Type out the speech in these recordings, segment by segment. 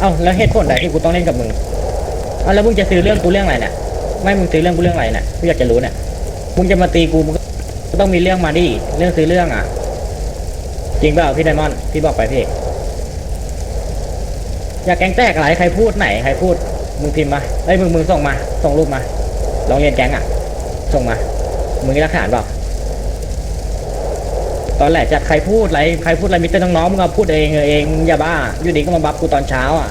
เอ้าแล้วเหตุผลใดที่กูต้องเล่นกับมึงเอ้าแล้วมึงจะซื้อเรื่องกูเรื่องอะไรเนี่ยไม่มึงซื้อเรื่องกูเรื่องอะไรเนี่ยกูอยากจะรู้เนี่ยมึงจะมาตีกูมึงก็ต้องมีเรื่องมาดิเรื่องซื้อเรื่องอะ จริงเปล่าพี่ไดมอนด์พี่บอกไปพี่อยากแก๊งแตกอะไรใครพูดไหนใครพูดมึงพิมพ์มาเอ้ยมึงมึงส่งมา ส่งรูปมาลองเรียนแก๊งอะ ส่งมา มึงมีหลักฐานเปล่า ตอนแรกจากใครพูดอะไรใครพูดอะไรมิเตอร์น้องๆมึงเอาพูดเองเออเองอย่าบ้าอยู่ดีก็มาบัฟกูตอนเช้าอะ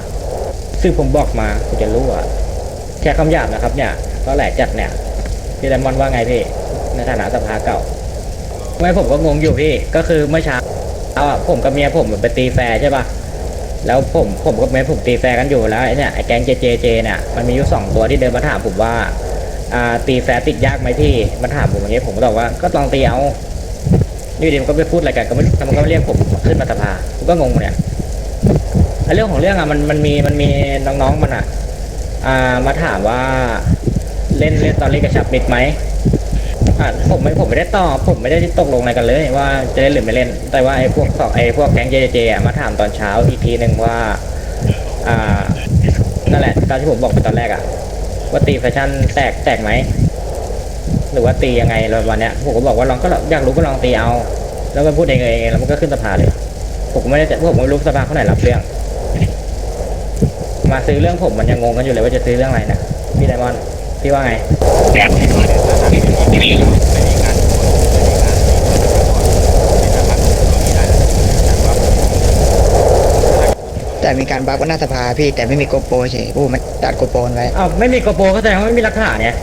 ซึ่งผมบอกมากูจะรู้อะแค่คำหยาบนะครับเนี่ยตอนแรกจัดเนี่ยพี่ไดมอนว่าไงพี่ในฐานะสภาเก่าไม่ผมก็งงอยู่พี่ก็คือเมื่อเช้าเอาผมกับเมียผมไปตีแฟร์ใช่ปะแล้วผมผมกับเมียผมตีแฟร์กันอยู่แล้วไอ้เนี่ยไอ้แก๊งเจเจเจเนี่ยมันมีอยู่สองตัวที่เดินมาถามผมว่าอ่าตีแฟร์ติดยากไหมพี่มันถามผมอย่างนี้ผมก็ตอบว่าก็ลองตีเอา นี่เดี๋ยวมันก็ไปพูดอะไรกันก็ไม่มันก็ไม่เรียกผมขึ้นมาสภาผมก็งงเนี่ยเรื่องของเรื่องอะมันมันมีมันมีน้องๆมันอะอ่ามาถามว่าเล่นเล่นตอนเล่นกับชับมิดไหมอ่าผมไม่ผมไม่ได้ตอบผมไม่ได้ตกลงอะไรกันเลย ว่าจะเล่นหรือไม่เล่น แต่ว่าไอ้พวกสองไอ้พวกแก๊งเจเจอะมาถามตอนเช้าอีกทีหนึ่งว่าอ่านั่นแหละตอนที่ผมบอกไปตอนแรกอะว่าตีแฟชั่นแตกแตกไหม หรือว่าตียังไงแล้ววันเนี้ยผมก็บอกว่าลองก็ลองอยากรู้ก็ลองตีเอา แล้วมันพูดเองเองแล้วมันก็ขึ้นสภาเลยผมก็ไม่ได้จะผมไม่รู้สภาเขาไหนรับเรื่อง มาซื้อเรื่องผมมันยังงงกันอยู่เลยว่าจะซื้อเรื่องอะไรนะพี่ไดมอนด์พี่ว่าไงแต่มีการบัฟก็หน้าสภาพี่แต่ไม่มีโกโปรเฉยอู้มันตัดโกโปรไว้อ้าวไม่มีกระโปรงก็แสดงว่าไม่มีหลักฐานเนี่ย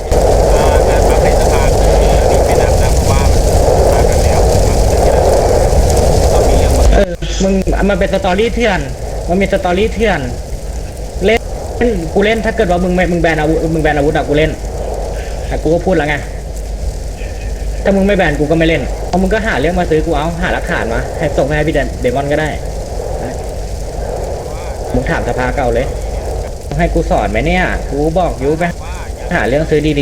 การปรับให้สภาคืออันนี้เป็นน้ำนะเพราะว่ามันมากันแล้วเรามีเรื่องมา เออ มึงมันเป็นสตอรี่เถื่อน มันมีสตอรี่เถื่อน เล่นกูเล่นถ้าเกิดว่ามึงไม่มึงแบนอาวุธมึงแบนอาวุธอะกูเล่นแต่กูก็พูดแล้วไงถ้ามึงไม่แบนกูก็ไม่เล่นเอามึงก็หาเรื่องมาซื้อกูเอาหาหลักฐานมาให้ส่งไปให้พี่เดมอนก็ได้มึงถามสภาเก่าเลย ให้กูสอนไหมเนี่ย กูบอกยูไปหาเรื่องซื้อดี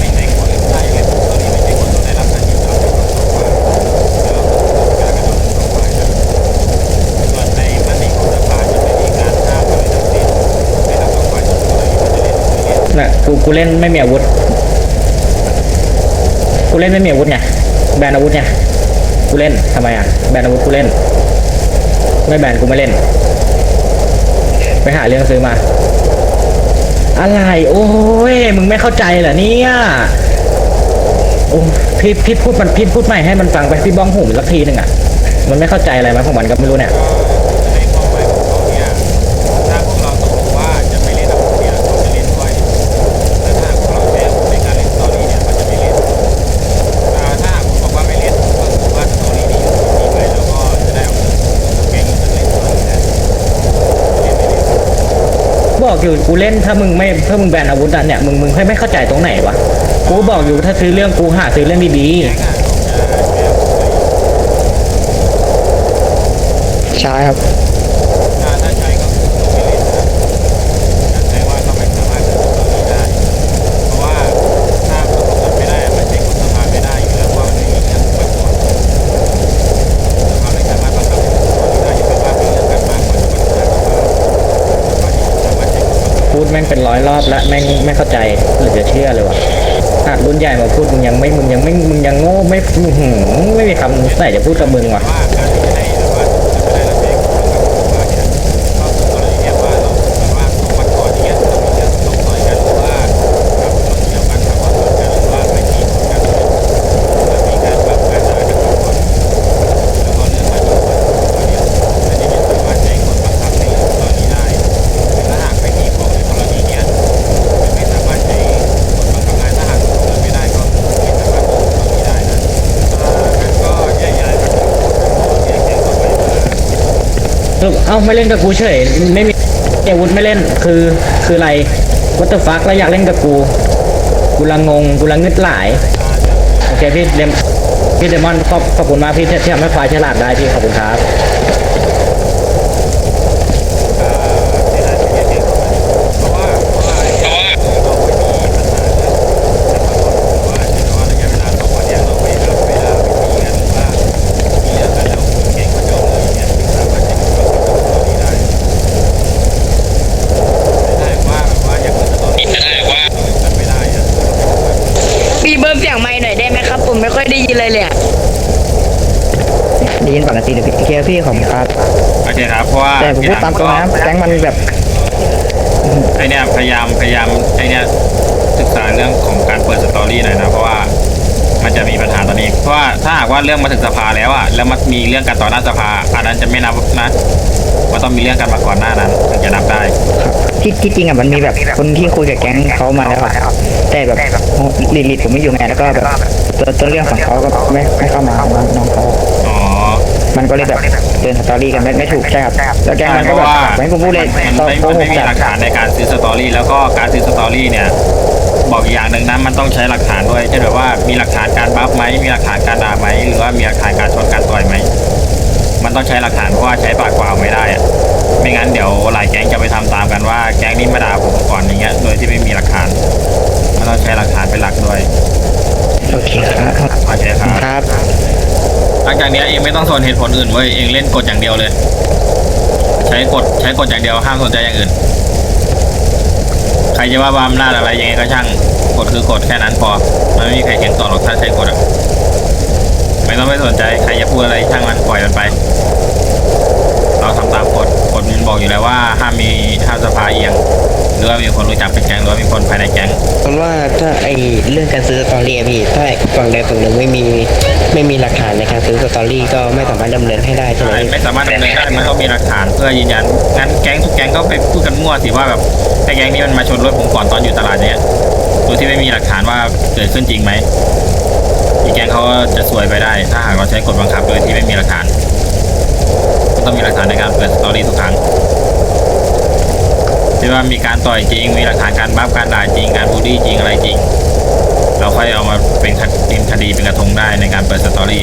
ไม่ใช่คนได้ยังไงตัวนี้ไม่ใช่คนต้องได้รับการยินยอมส่วนในมติของสภาจะไม่มีการห้ามอะไรทั้งสิ้นไม่ต้องกังวลอะไรมันจะเล่นไม่เล่น ๆน่ะ กูกูเล่นไม่มีอาวุธ กูเล่นไม่มีอาวุธไงแบนอาวุธไงกูเล่นทำไมอะแบนอาวุธกูเล่น ไม่แบนกูไม่เล่น ไปหาเรื่องซื้อมา อะไร โอ้ยมึงไม่เข้าใจเหรอเนี่ยโอ้พี่พี่พูดมันพี่พูดใหม่ให้มันฟังไปพี่บ้องหูสักทีหนึ่งอะมันไม่เข้าใจอะไรมาของมันก็ไม่รู้เนี่ย อกอยู่กูเล่นถ้ามึงไม่ถ้ามึงแบนอาวุธอะเนี่ยมึงมึงไม่เข้าใจตรงไหนวะกูบอกอยู่ถ้าซื้อเรื่องกูหาซื้อเรื่องดีๆใช่ครับ แม่งเป็นร้อยรอบแล้วแม่งไม่เข้าใจหรือจะเชื่อเลยวะหากรุ่นใหญ่มาพูดมึงยังไม่มึงยังไม่มึงยังโง่ไม่หือไม่มีคำไหนจะพูดกับมึงว่ะ อ้าไม่เล่นกับกูเฉย ไม่มีอาวุธไม่เล่นคือคืออะไรวัตถุฟักแล้วอยากเล่นกับกูกูละงงกูละงึดหลายโอเคพี่เดมพี่เดมอนขอบขอบคุณมากพี่ที่ที่ทำให้ควายฉลาดได้พี่ขอบคุณครับ ในรายละเอียดเองเพราะว่าเพราะว่าเราไม่มีปัญหาเรื่องแต่ว่าว่าแต่ว่าระยะเวลาสองวันเนี้ยเราไปรับเวลาไปตีกัน ผม ไม่ค่อยได้ยินเลยเลยอะได้ยินปกติเลยพี่เคลียร์พี่ของครับ โอเคครับ เพราะว่าแต่ผมพูดตามตรงนะแก๊งมันแบบไอเนี่ยพยายามพยายามไอเนี่ยศึกษาเรื่องของการเปิดสตอรี่หน่อยนะเพราะว่ามันจะมีปัญหาตอนนี้เพราะว่าถ้าหากว่าเรื่องมาถึงสภาแล้วอะแล้วมันมีเรื่องกันต่อหน้าสภาอันนั้นจะไม่นับนะมันต้องมีเรื่องกันมาก่อนหน้านั้นถึงจะนับได้ ที่ที่จริงอะมันมีแบบคนที่คุยกับแก๊งเขามาแล้วอะแต่แบบลิลิตผมไม่อยู่ไงแล้วก็แบบตัวตัวเรื่องของเขาก็ไม่ไม่เข้ามาน้องเขาอ๋อมันก็เลยแบบเดินสตอรี่กันไม่ไม่ถูกใช่ครับแล้วแก๊งมันก็แบบไม่ผมพูดเลยมันตอนไม่โกมันหไม่กมีจัดหลักฐานในการซื้อสตอรี่แล้วก็การซื้อสตอรี่เนี่ยบอกอีกอย่างหนึ่งนะมันต้องใช้หลักฐานด้วยเช่นแบบว่ามีหลักฐานการบัฟไหมมีหลักฐานการด่าไหมหรือว่ามีหลักฐานการชนการต่อยไหม มันต้องใช้หลักฐานเพราะว่าใช้ปากเปล่าไม่ได้อะไม่งั้นเดี๋ยวหลายแก๊งจะไปทำตามกันว่าแก๊งนี้มาด่าผมก่อนอย่างเงี้ยโดยที่ไม่มีหลักฐานมันต้องใช้หลักฐานเป็นหลักด้วยโอเคครับโอเคครับครับหลังจากเนี้ยเองไม่ต้องสนเหตุผลอื่นเว้ยเองเล่นกฎอย่างเดียวเลย ใช้กฎใช้กฎอย่างเดียวห้ามสนใจอย่างอื่น ใครจะว่าบาอำนาจอะไรยังไงก็ช่างกฎคือกฎแค่นั้นพอมันไม่มีใครเถียงต่อหรอกถ้าใช้กฎอะไม่ต้องไปสนใจใครจะพูดอะไรช่างมันปล่อยมันไป เราทำตามกฎกฎมันบอกอยู่แล้วว่าห้ามมีห้ามสภาเอียง ห รือว่ามีคนรู้จักเป็นแก๊งหรือว่ามีคนภายในแก๊งผมว่าถ้าไอเรื่องการซื้อสตอรี่อะพี่ถ้าฝั่งใดฝั่งหนึ่งไม่มีไม่มีหลักฐานในการซื้อสตอรี่ก็ไม่สามารถดำเนินให้ได้ใช่ไหมใช่ไม่สามารถดำเนินได้มันต้องมีหลักฐานเพื่อยืนยันงั้นแก๊งทุกแก๊งก็ไปพูดกันมั่วสิว่าแบบไอ้แก๊งนี้มันมาชนรถผมก่อนตอนอยู่ตลาดเนี้ยโดยที่ไม่มีหลักฐานว่าเกิดขึ้นจริงไหมอีกแก๊งเขาก็จะซวยไปได้ ถ้าหากเราใช้กฎบังคับโดยที่ไม่มีหลักฐานมันต้องมีหลักฐานในการเปิดสตอรี่ทุกครั้ง ที่ว่ามีการต่อยจริง มีหลักฐานการบ้าการด่าจริง การบูลลี่จริงอะไรจริง เราค่อยเอามาเป็นคดีเป็นดีเป็นกระทงได้ในการเปิดสตอรี่